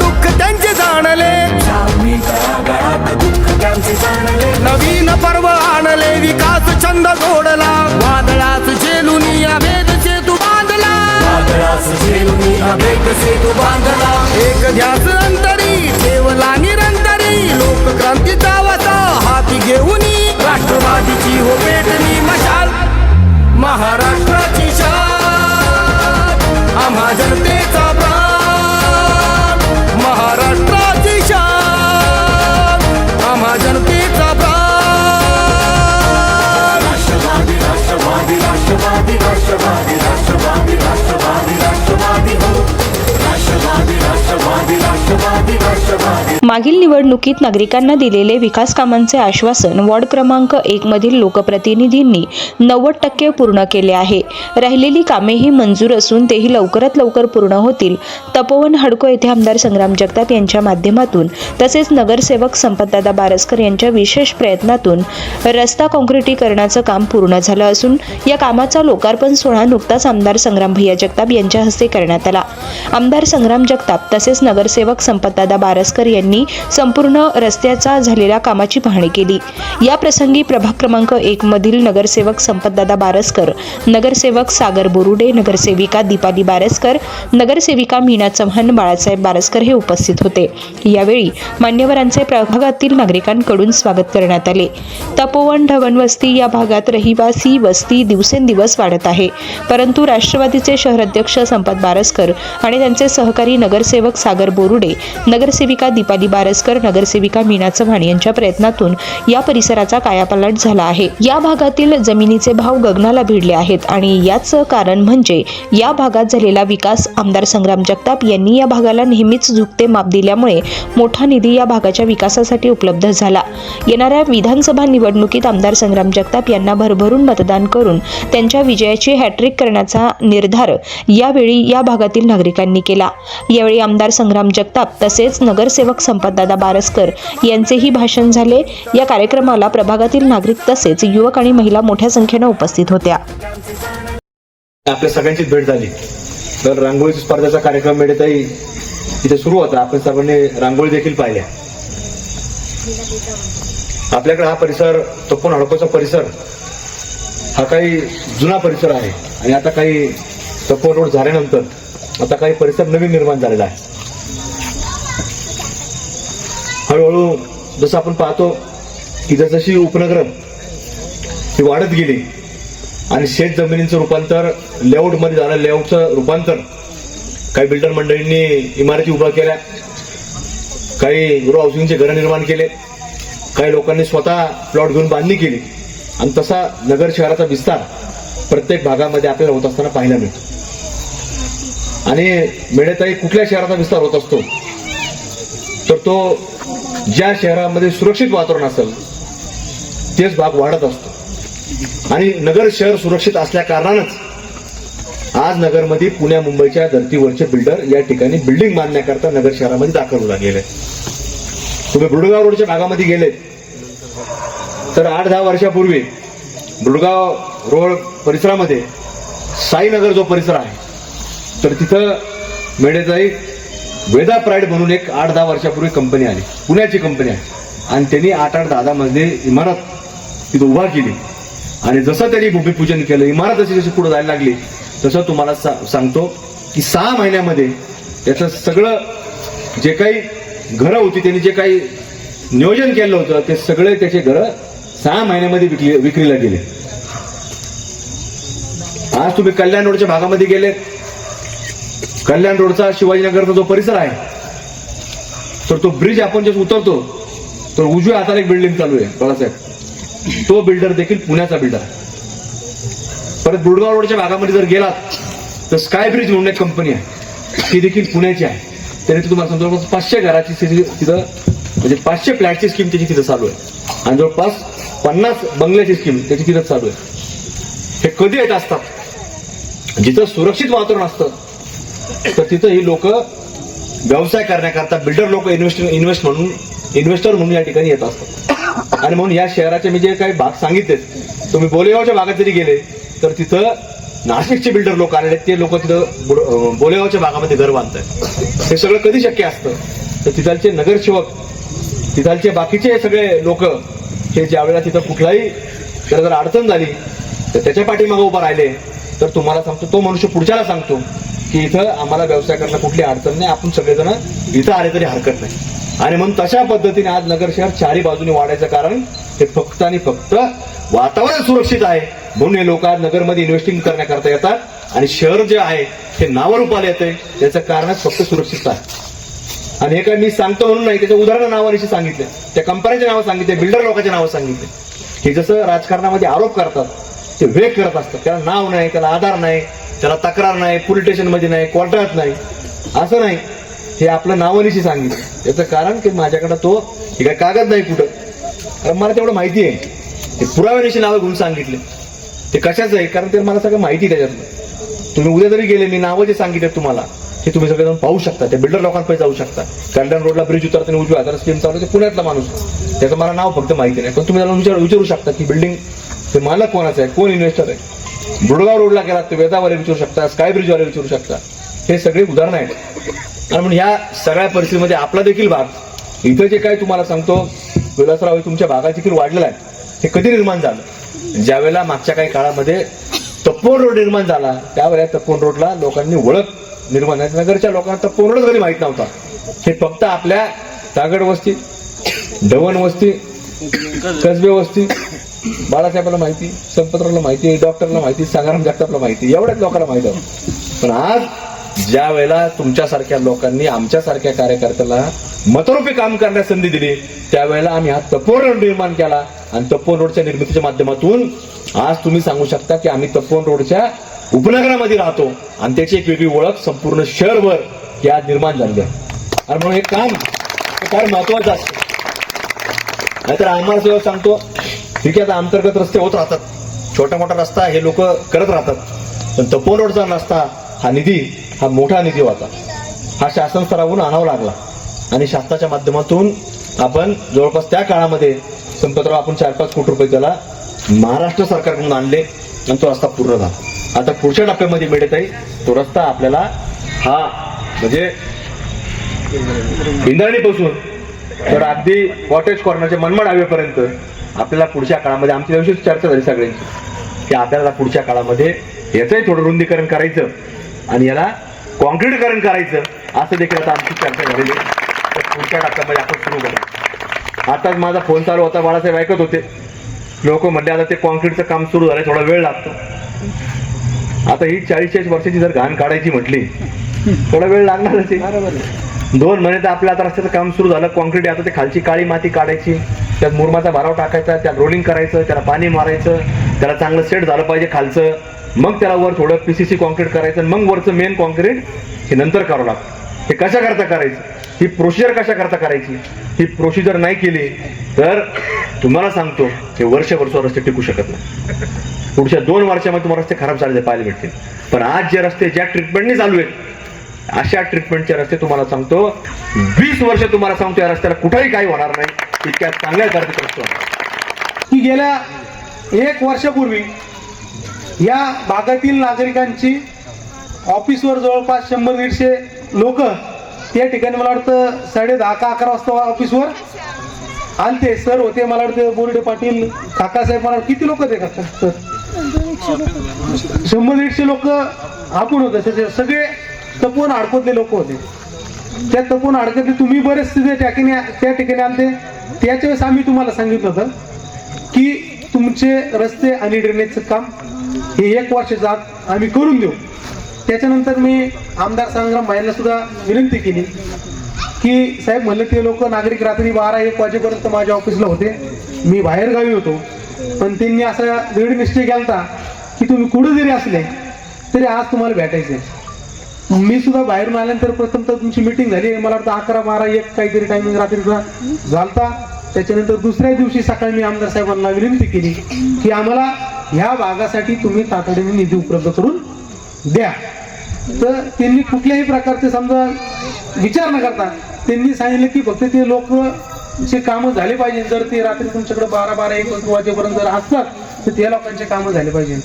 दुःख त्यांचे जाणले. नवीन पर्व आणले विकास छंद जोडला. वादळास झेलूनी या वेद सेतू बांधला. सेतू बांधला एक ध्यास अंतरी देवला निरंतरी. लोकक्रांतीचा वसा हाती घेऊन राष्ट्रवादीची हो पेटली मशाल. महाराष्ट्र मागील निवडणुकीत नागरिकांना दिलेले विकास कामांचे आश्वासन वॉर्ड क्रमांक एक मधील लोकप्रतिनिधींनी नव्वद टक्के पूर्ण केले आहे. राहिलेली कामेही मंजूर असून तेही लवकरात लवकर पूर्ण होतील. तपोवन हडको येथे आमदार संग्राम जगताप यांच्या माध्यमातून तसेच नगरसेवक संपतदादा बारसकर यांच्या विशेष प्रयत्नातून रस्ता काँक्रिटीकरणाचं काम पूर्ण झालं असून या कामाचा लोकार्पण सोहळा नुकताच आमदार संग्राम भैया जगताप यांच्या हस्ते करण्यात आला. आमदार संग्राम जगताप तसेच नगरसेवक संपतदादा बारसकर यांनी संपूर्ण रस्त्याचा झालेल्या कामाची पाहणी केली. या प्रसंगी प्रभाग क्रमांक एक मधील नगरसेवक संपतदादा बारसकर नगरसेवक सागर बोरुडे नगरसेविका दीपाली बारसकर नगरसेविका मीना चव्हाण बाळासाहेब बारसकर हे उपस्थित होते. यावेळी मान्यवरांचे प्रभागातील नागरिकांकडून स्वागत करण्यात आले. तपोवन ढवण वस्ती या भागात रहिवासी वस्ती दिवसेंदिवस वाढत आहे. परंतु राष्ट्रवादीचे शहराध्यक्ष संपत बारसकर आणि त्यांचे सहकारी नगरसेवक सागर बोरुडे नगरसेविका दीपाली बारसकर नगरसेविका मीना चव्हाण यांच्या प्रयत्नातून या परिसराचा कायापालट झाला आहे. या भागातील जमिनीचे भाव गगनाला भिडले आहेत आणि याचं कारण म्हणजे या भागात झालेला विकास आमदार संग्राम जगताप यांनी या भागाला नेहमीच झुकते माप दिल्यामुळे मोठा निधी या भागाच्या विकासासाठी उपलब्ध झाला. येणाऱ्या विधानसभा निवडणुकीत आमदार संग्राम जगताप यांना भरभरून मतदान करून त्यांच्या विजयाची हॅट्रिक करण्याचा निर्धार यावेळी या भागातील नागरिकांनी केला. यावेळी आमदार संग्राम जगताप तसेच नगरसेवक संपतदादा बारसकर यांचेही भाषण झाले. या कार्यक्रमाला प्रभागातील नागरिक तसेच युवक आणि महिला मोठ्या संख्येनं उपस्थित होत्या. आपल्या सगळ्यांची भेट झाली. तर रांगोळी स्पर्धेचा कार्यक्रम मिळतही इथे सुरू होता. आपण सर्वांनी रांगोळी देखील पाहिल्या. आपल्याकडे हा परिसर तोपण हडकोचा परिसर हा काही जुना परिसर आहे. आणि आता काही तपोन रोड झाल्यानंतर आता काही परिसर नवीन निर्माण झालेला आहे. हळूहळू जसं आपण पाहतो की जसजशी उपनगर ही वाढत गेली आणि शेत जमिनीचं रूपांतर लेआउटमध्ये झालं लेआउटचं रूपांतर काही बिल्डर मंडळींनी इमारती उभ्या केल्या काही गृह हाऊसिंगचे घरं निर्माण केले काही लोकांनी स्वतः प्लॉट घेऊन बांधणी केली. आणि तसा नगर शहराचा विस्तार प्रत्येक भागामध्ये आपल्याला होत असताना पाहायला मिळतो. आणि मेळेताई कुठल्या शहराचा विस्तार होत असतो? तर तो ज्या शहरामध्ये सुरक्षित वातावरण असेल तेच भाग वाढत असतो. आणि नगर शहर सुरक्षित असल्या कारणानंच आज नगरमध्ये पुण्या मुंबईच्या धर्तीवरचे बिल्डर या ठिकाणी बिल्डिंग बांधण्याकरता नगर शहरामध्ये दाखल होऊ लागलेले तुम्ही बुडगाव रोडच्या भागामध्ये गेलेत तर आठ दहा वर्षापूर्वी बुडगाव रोड परिसरामध्ये साईनगर जो परिसर आहे तर तिथं मेडेजाई वेदा प्राईड म्हणून एक आठ दहा वर्षापूर्वी कंपनी आली. पुण्याची कंपनी आहे. आणि त्यांनी आठ आठ दहा दहा मधली इमारत तिथं उभा केली. आणि जसं त्यांनी भूमिपूजन केलं इमारत जशी जशी पुढे जायला लागली तसं तुम्हाला सा- सांगतो की सहा महिन्यामध्ये त्याचं सगळं जे काही घरं होती त्यांनी जे काही नियोजन केलं होतं ते सगळे त्याचे घरं सहा महिन्यामध्ये विकली विक्रीला गेले. आज तुम्ही कल्याण रोडच्या भागामध्ये गेले कल्याण रोडचा शिवाजीनगरचा जो परिसर आहे तर तो ब्रिज आपण जे उतरतो तर उजव्या हाताला एक बिल्डिंग चालू आहे बाळासाहेब. तो बिल्डर देखील पुण्याचा बिल्डर परत बुडगाव रोडच्या भागामध्ये जर गेलात तर स्काय ब्रिज म्हणून एक कंपनी आहे. ती देखील पुण्याची आहे. त्याने तुम्हाला सांगतो पाचशे घराची तिथं म्हणजे पाचशे फ्लॅटची स्कीम त्याची तिथं चालू आहे. आणि जवळपास पन्नास बंगल्याची स्कीम त्याची तिथं चालू आहे. हे कधी येत असतात? जिथं सुरक्षित वातावरण असतं तर तिथं ही लोक व्यवसाय करण्याकरता बिल्डर लोक इन्व्हेस्ट इन्व्हेस्ट म्हणून इन्व्हेस्टर म्हणून या ठिकाणी येत असतात. आणि म्हणून या शहराचे मी जे काही भाग सांगितले तुम्ही बोलेगावच्या भागात जरी गेले तर तिथं नाशिकचे बिल्डर लोक आलेले आहेत, ते लोक तिथं बोलेगावच्या भागामध्ये घर बांधतात हे सगळं कधी शक्य असतं? तर तिथलचे नगरसेवक तिथालचे बाकीचे सगळे लोक हे ज्यावेळेला तिथं कुठलाही जर अडचण झाली तर त्याच्या पाठीमागं उभा राहिले तर तुम्हाला सांगतो तो मनुष्य पुढच्याला सांगतो की इथं आम्हाला व्यवसाय करणं कुठली अडचण नाही. आपण सगळेजण इथं आले तरी हरकत नाही. आणि म्हणून तशा पद्धतीने आज नगर शहर चारी बाजूने वाढायचं कारण हे फक्त आणि फक्त वातावरण सुरक्षित आहे. म्हणून हे लोक आज नगरमध्ये इन्व्हेस्टिंग करण्याकरता येतात. आणि शहर जे आहे हे नावारूपाला येते त्याचं कारणच फक्त सुरक्षितता आहे. आणि हे काय मी सांगतो म्हणून नाही त्याच्या उदाहरण नावानिशी सांगितले. त्या कंपन्याचे नावं सांगितले बिल्डर लोकांचे नावं सांगितले. हे जसं राजकारणामध्ये आरोप करतात ते वेग करत असतात. त्याला नाव नाही त्याला आधार नाही. त्याला तक्रार नाही पोलीस स्टेशनमध्ये नाही कोर्टात नाही. असं नाही. हे आपलं नावानिशी सांगितलं याचं कारण की माझ्याकडे तो हे काय कागद नाही कुठं. कारण मला तेवढं माहिती आहे. ते पुराव्यानिशी नावं घेऊन सांगितले. ते कशाचं आहे? कारण ते मला सगळं माहिती आहे त्याच्यातलं. तुम्ही उद्या जरी गेले मी नावं जे सांगितले तुम्हाला हे तुम्ही सगळे जाऊन पाहू शकता. ते बिल्डर लोकांकडे जाऊ शकता. कल्याण रोडला ब्रिज उतरताना उजव्या हाताला स्कीम चालू आहे, ते पुण्यातला माणूस त्याचं मला नाव फक्त माहिती नाही. पण तुम्ही त्याला विचार विचारू शकता की बिल्डिंग ते मालक कोणाचं आहे? कोण इन्व्हेस्टर आहे? बुडगाव रोडला गेलात तर वेदावाले विचारू शकता स्काय ब्रिजवाले विचारू शकता. हे सगळे उदाहरणं आहेत. आणि म्हणून ह्या सगळ्या परिस्थितीमध्ये आपला देखील भाग इथं जे काय तुम्हाला सांगतो विलासराव हे तुमच्या भागात देखील वाढलेला आहे. हे कधी निर्माण झालं? ज्यावेळेला मागच्या काही काळामध्ये तपोन रोड निर्माण झाला त्यावेळेला तपोन रोडला लोकांनी ओळख निर्माण झाली. नगरच्या लोकांना तपोन रोड कधी माहीत नव्हता. हे फक्त आपल्या तागड वस्ती ढवण वस्ती कसबे वस्ती बाळासाहेबाला माहिती संपतरावला माहिती डॉक्टरला माहिती संग्राम जगतापला माहिती एवढ्याच लोकांना माहिती आहे. पण आज ज्या वेळेला तुमच्यासारख्या लोकांनी आमच्यासारख्या कार्यकर्त्याला मतरूपी काम करण्यास संधी दिली त्यावेळेला आम्ही हा तपोवन रोड निर्माण केला. आणि तपोवन रोडच्या निर्मितीच्या माध्यमातून आज तुम्ही सांगू शकता की आम्ही तपोवन रोडच्या उपनगरामध्ये राहतो. आणि त्याची एक वेगळी ओळख संपूर्ण शहरभर ही आज निर्माण झाली आहे. आणि म्हणून हे काम फार महत्वाचं असतं. नाहीतर आम्हाला सेवा सांगतो ठीक आहे आता अंतर्गत रस्ते होत राहतात. छोटा मोठा रस्ता हे लोक करत राहतात. पण तपोन रोडचा रस्ता हा निधी हा मोठा निधी होता. हा शासन स्तरावरून आणावा लागला. आणि शासनाच्या माध्यमातून आपण जवळपास त्या काळामध्ये संपतराव आपण चार पाच कोटी रुपये त्याला महाराष्ट्र सरकारकडून आणले आणि तो रस्ता पूर्ण झाला. आता पुढच्या टप्प्यामध्ये मिळत आहे तो रस्ता आपल्याला हा म्हणजे इंद्राणीपासून तर अगदी कॉटेज कॉर्नरच्या मनमाड हायवेपर्यंत आपल्याला पुढच्या काळामध्ये आमच्या दिवशी चर्चा झाली सगळ्यांची. की आपल्याला पुढच्या काळामध्ये याचंही थोडं रुंदीकरण करायचं आणि याला कॉन्क्रीटकरण करायचं असं देखील आता आमची चर्चा झालेली आहे. तर पुढच्या टप्प्यामध्ये आपण सुरू करू. आताच माझा फोन चालू होता बाळासाहेब ऐकत होते. लोक म्हणले आता ते कॉन्क्रीटचं काम सुरू झालं थोडा वेळ लागतो. आता ही चाळीस चाळीस वर्षाची जर घाण काढायची म्हटली थोडा वेळ लागणारच दोन महिने तर आपल्या आता रस्त्याचं काम सुरू झालं. कॉन्क्रीट आता ते खालची काळी माती काढायची. त्यात मुरमाचा भराव टाकायचा त्यात रोलिंग करायचं त्याला पाणी मारायचं त्याला चांगलं सेट झालं पाहिजे खालचं. मग त्याला वर थोडं पीसीसी कॉन्क्रीट करायचं मग वरचं मेन कॉन्क्रीट हे नंतर करावं लागतं. हे कशा करता करायचं? ही प्रोसिजर कशा करता करायची? ही प्रोसिजर नाही केली तर तुम्हाला सांगतो हे वर्षभर सो रस्ते टिकू शकत नाही. पुढच्या दोन वर्षामध्ये तुम्हाला रस्ते खराब झालेले पाहायला भेटतील. पण आज जे रस्ते ज्या ट्रीटमेंटने चालू आहेत अशा ट्रीटमेंटचे रस्ते तुम्हाला सांगतो. वीस वर्ष तुम्हाला सांगतो या रस्त्याला कुठेही काही होणार नाही. इतक्या चांगल्या होणार की गेल्या एक वर्षापूर्वी या भागातील नागरिकांची ऑफिसवर जवळपास शंभर दीडशे लोक त्या ठिकाणी मला वाटतं साडे दहा का अकरा वाजता ऑफिसवर आलते सर होते मला वाटतं बोर्डे पाटील काकासाहेब मला वाटतं किती लोक ते काका सर शंभर दीडशे लोक आपण होते. सगळे तपून अडकतले लोक होते. त्या तपून अडकतले तुम्ही बरेच तिथे त्या ठिकाणी त्या ठिकाणी आलते. त्याच्या वेळेस आम्ही तुम्हाला सांगितलं होतं की तुमचे रस्ते आणि ड्रेनेजचं काम हे एक वर्षाच्या आत आम्ही करून देऊ. त्याच्यानंतर मी आमदार संग्राम भाईंना सुद्धा विनंती केली की साहेब म्हणलं ते लोक नागरिक रात्री बारा एक वाजेपर्यंत माझ्या ऑफिसला होते. मी बाहेर गावी होतो. पण त्यांनी असा दृढ निश्चय केला की तुम्ही कुठं जरी असले तरी आज तुम्हाला भेटायचे मी सुद्धा बाहेरून आल्यानंतर प्रथम तर तुमची मिटिंग झाली. मला वाटतं अकरा बारा एक काहीतरी टायमिंग रात्रीचा झालता. त्याच्यानंतर दुसऱ्या दिवशी सकाळी मी आमदार साहेबांना विनंती केली की आम्हाला ह्या भागासाठी तुम्ही तातडीने निधी उपलब्ध करून द्या. तर त्यांनी कुठल्याही प्रकारचे समजा विचार न करता त्यांनी सांगितलं की फक्त ते लोक चे कामं झाले पाहिजे. जर ते रात्री तुमच्याकडे बारा बारा एक वाजेपर्यंत जर असतात तर त्या लोकांचे कामं झाले पाहिजे.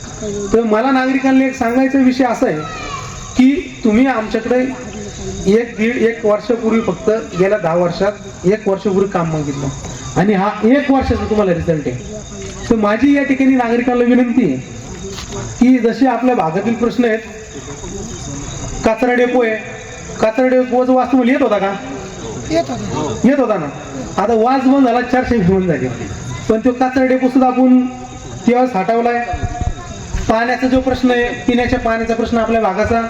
तर मला नागरिकांना एक सांगायचा विषय असा आहे. की तुम्ही आमच्याकडे एक दीड एक वर्षापूर्वी फक्त गेल्या दहा वर्षात एक वर्षापूर्वी काम मागितलं. आणि हा एक वर्षाचा तुम्हाला रिझल्ट आहे. तर माझी या ठिकाणी नागरिकांना विनंती आहे की जसे आपल्या भागातील प्रश्न आहेत कचरा डेपो आहे. कचरा डेपोचा वास तुम्हाला येत होता का? येत होता. ना? आता वास बंद झाला चारशे बंद झाले. पण तो कचरा डेपो सुद्धा आपण तेव्हाच हटवलाय. पाण्याचा जो प्रश्न आहे पिण्याच्या पाण्याचा प्रश्न आपल्या भागाचा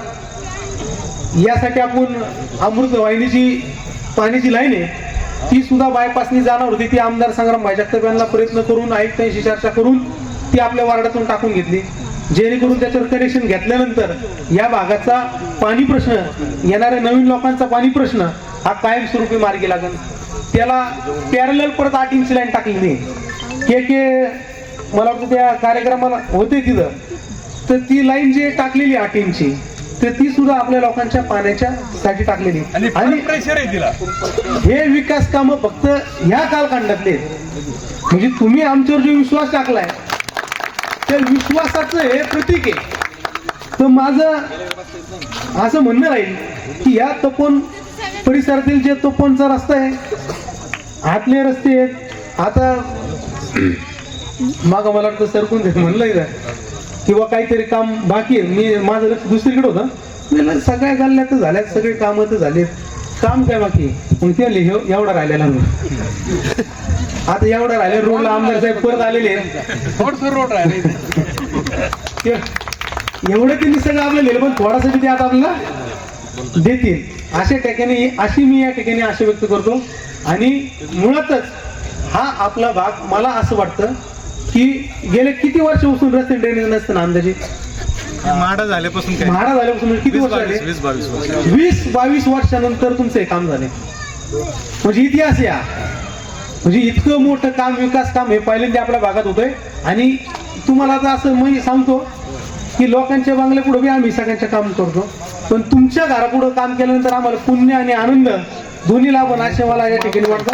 यासाठी आपण अमृत वाहिनीची पाण्याची लाईन आहे. ती सुद्धा बायपासनी जाणार होती. ती आमदार संग्राम भाई जगताप यांना प्रयत्न करून आयुक्तांशी चर्चा करून ती आपल्या वार्डातून टाकून घेतली. जेणेकरून त्याच्यावर कनेक्शन घेतल्यानंतर या भागाचा पाणी प्रश्न येणाऱ्या नवीन लोकांचा पाणी प्रश्न हा कायमस्वरूपी मार्गी लागेल. त्याला पॅरल परत आठ इंच लाईन टाकलेली के के मला वाटतं त्या कार्यक्रमाला होते तिथं. तर ती लाईन जी टाकलेली आठ इंची तर ती सुद्धा आपल्या लोकांच्या पाण्याच्या साठी टाकलेली. आणि प्रेशर आहे तिला. हे विकास कामं फक्त ह्या कालखंडातले आहेत. म्हणजे तुम्ही आमच्यावर जो विश्वास टाकलाय त्या विश्वासाचं हे प्रतीक आहे. तर माझं असं म्हणणं राहील की या तपोन परिसरातील जे तपोनचा रस्ता आहे आतले रस्ते आहेत. आता माग मला वाटतं सरकून म्हणलं किंवा काहीतरी काम बाकी आहे. मी माझं लक्ष दुसरीकडे होतं. मी सगळ्या गल्ल्या तर झाल्यात सगळे कामं तर झालेत. काम काय बाकी? मग ते लिह एवढा राहिलेला मग आता एवढा राहिले रोडला आमदार साहेब परत आलेले. रोड राहिले. ते- एवढं त्यांनी सगळं आपलं लिहिलं पण थोडासा ते आता आपल्याला देतील. अशा ठिकाणी अशी मी या ठिकाणी आशा व्यक्त करतो. आणि मुळातच हा आपला भाग मला असं वाटतं की गेले किती वर्ष उसून रस्ते ड्रेनेज नसताना अंदाजे? माडा झाल्यापासून काय? म्हाडा झाल्यापासून म्हणजे किती वर्ष बावीस झाले वीस बावीस वर्ष. वीस बावीस वर्षानंतर तुमचं हे काम झाले. म्हणजे इतिहास या. म्हणजे इतकं मोठं काम विकास काम हे पहिल्यांदा आपल्या भागात होतंय. आणि तुम्हाला आता असं मी सांगतो की लोकांच्या बांगल्या पुढे बी आम्ही सगळ्यांचं काम करतो. पण तुमच्या घरापुढं काम केल्यानंतर आम्हाला पुण्य आणि आनंद दोन्ही लाभन असे मला या ठिकाणी वाटतं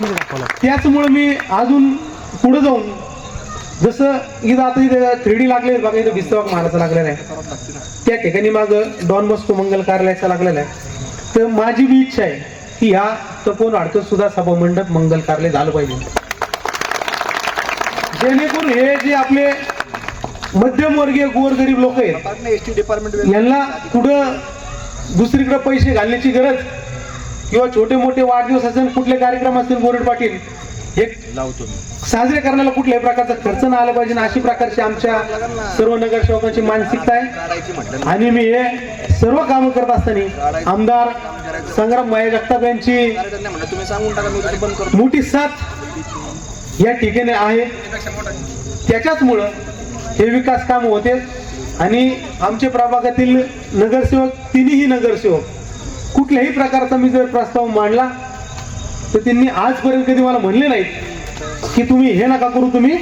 त्याचमुळे मी अजून पुढे जाऊन जसं इथं आता इथं थ्री डी लागले बघा इथं भिस्तवाक महाराचा लागलेला आहे. त्या ठिकाणी माग डॉन बॉस्को मंगल कार्यालयाचा लागलेला आहे. तर माझी बी इच्छा आहे की ह्या तपोन अडकत सुद्धा सभा मंडप मंगल कार्यालय झालं पाहिजे. जेणेकरून हे जे आपले मध्यमवर्गीय गोरगरीब लोक आहेत यांना कुठं दुसरीकडे पैसे घालण्याची गरज किंवा छोटे मोठे वाढदिवस असेल कुठले कार्यक्रम असतील बोरड पाटील हे साजरे करण्याला कुठल्याही प्रकारचा खर्च न आला पाहिजे. अशी प्रकारची आमच्या सर्व नगरसेवकांची मानसिकता आहे. आणि मी हे सर्व कामं करत असताना आमदार संग्राम माया जगताप यांची मोठी साथ या ठिकाणी आहे. त्याच्याचमुळं हे विकास काम होते. आणि आमच्या प्रभागातील नगरसेवक तिन्ही नगरसेवक कुठल्याही प्रकारचा मी जर प्रस्ताव मांडला तर त्यांनी आजपर्यंत कधी मला म्हणले नाहीत की तुम्ही हे नका करू तुम्ही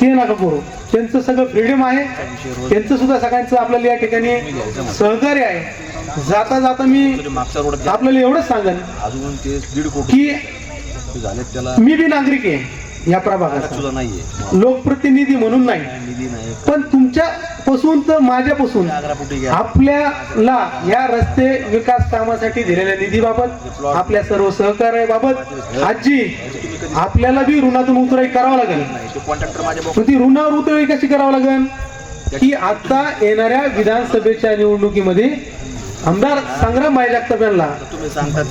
ते नका करू. त्यांचं सगळं फ्रीडम आहे. त्यांचं सुद्धा सगळ्यांचं आपल्याला या ठिकाणी सहकार्य आहे. जाता जाता मी आपल्याला एवढंच सांगेन की मी बी नागरिक आहे. या सुद्धा नाहीये. लोकप्रतिनिधी म्हणून नाही. पण तुमच्यापासून तर माझ्यापासून आपल्याला या रस्ते विकास कामासाठी दिलेल्या निधीबाबत आपल्या सर्व सहकार्याबाबत आजी आपल्याला बी ऋणातून उतराई करावं लागेल. ते ती ऋणावर उतराई कशी करावं लागेल? की आता येणाऱ्या विधानसभेच्या निवडणुकीमध्ये आमदार संग्राम भाई जगताप यांना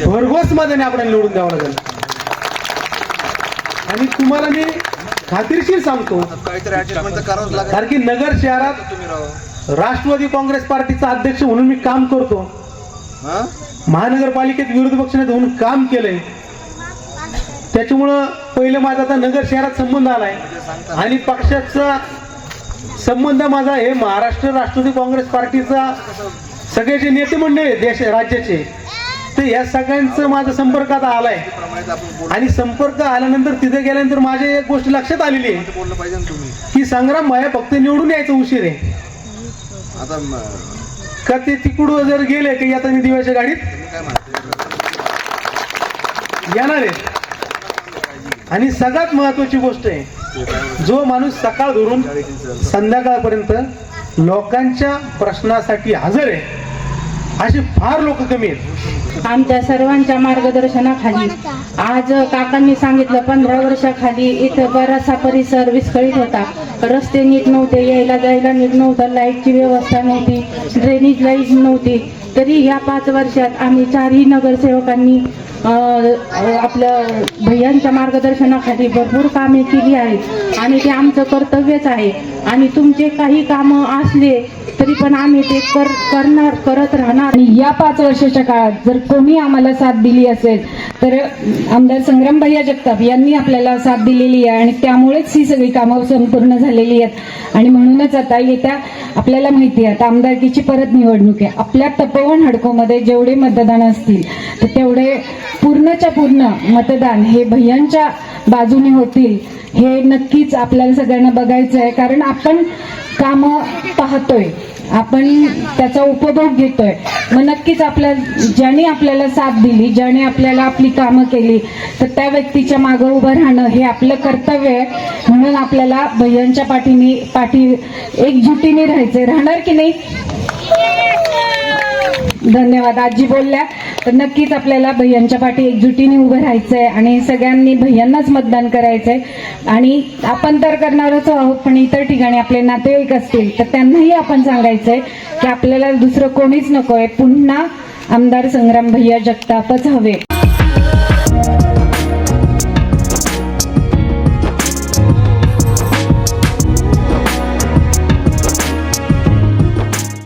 भरघोस मताने आपल्याला निवडून द्यावं लागेल. आणि तुम्हाला मी खात्रीशीर सांगतो कारण की नगर शहरात राष्ट्रवादी काँग्रेस पार्टीचा अध्यक्ष म्हणून मी काम करतो. हा? महानगरपालिकेत विरोधी पक्षनेते म्हणून काम केलंय. त्याच्यामुळं पहिलं माझा आता नगर शहरात संबंध आलाय. आणि पक्षाचा संबंध माझा हे महाराष्ट्र राष्ट्रवादी काँग्रेस पार्टीचा सगळे जे नेते मंडळी देश राज्याचे तर या सगळ्यांचं माझा संपर्क आता आलाय. आणि संपर्क आल्यानंतर तिथे गेल्यानंतर माझ्या एक गोष्ट लक्षात आलेली आहे. की संग्राम भाया फक्त निवडून यायचं उशीर आहे. आता का ते तिकडून जर गेले की आता मी दिव्याच्या गाडीत? येणार आहे. आणि सगळ्यात महत्वाची गोष्ट आहे जो माणूस सकाळ धरून संध्याकाळपर्यंत लोकांच्या प्रश्नासाठी हजर आहे असे फार लोक कमी आहेत. आमच्या सर्वांच्या मार्गदर्शनाखाली. आज काकांनी सांगितलं पंधरा वर्षाखाली इथं बराचसा परिसर विस्कळीत होता. रस्ते नीट नव्हते यायला जायला नीट नव्हतं लाईटची व्यवस्था नव्हती ड्रेनेज लाइट नव्हती. तरी ह्या पाच वर्षात आम्ही चारही नगरसेवकांनी आपल्या आपलं भैयांच्या मार्गदर्शनाखाली भरपूर कामे केली आहेत. आणि ते आमचं कर्तव्यच आहे. आणि तुमचे काही कामं असले तरी पण आम्ही ते कर करणार करत राहणार. आणि या पाच वर्षाच्या काळात जर कोणी आम्हाला साथ दिली असेल तर आमदार संग्रामभैया जगताप यांनी आपल्याला साथ दिलेली आहे आणि त्यामुळेच ही सगळी कामं संपूर्ण झालेली आहेत. आणि म्हणूनच आता येत्या आपल्याला माहिती आहे आता आमदारकीची परत निवडणूक आहे. आपल्या तपोवन हडकोमध्ये जेवढे मतदान असतील तर तेवढे पूर्णच्या पूर्ण मतदान हे भैयांच्या बाजूने होतील हे नक्कीच आपल्याला सगळ्यांना बघायचं आहे. कारण आपण कामं पाहतोय. आपण त्याचा उपभोग घेतोय. मग नक्कीच आपल्या ज्याने आपल्याला साथ दिली ज्याने आपल्याला आपली कामं केली तर त्या व्यक्तीच्या मागं उभं राहणं हे आपलं कर्तव्य आहे. म्हणून आपल्याला भैयांच्या पाठीने पाठी एकजुटीने राहायचंय. राहणार की नाही? धन्यवाद. आजी बोलल्या तर नक्कीच आपल्याला भैयांच्या पाठी एकजुटीने उभं राहायचंय आणि सगळ्यांनी भैयांनाच मतदान करायचंय. आणि आपण तर करणारच आहोत पण इतर ठिकाणी आपले नातेवाईक असतील तर त्यांनाही आपण सांगायचंय की आपल्याला दुसरं कोणीच नकोय. पुन्हा आमदार संग्राम भैया जगतापच हवे.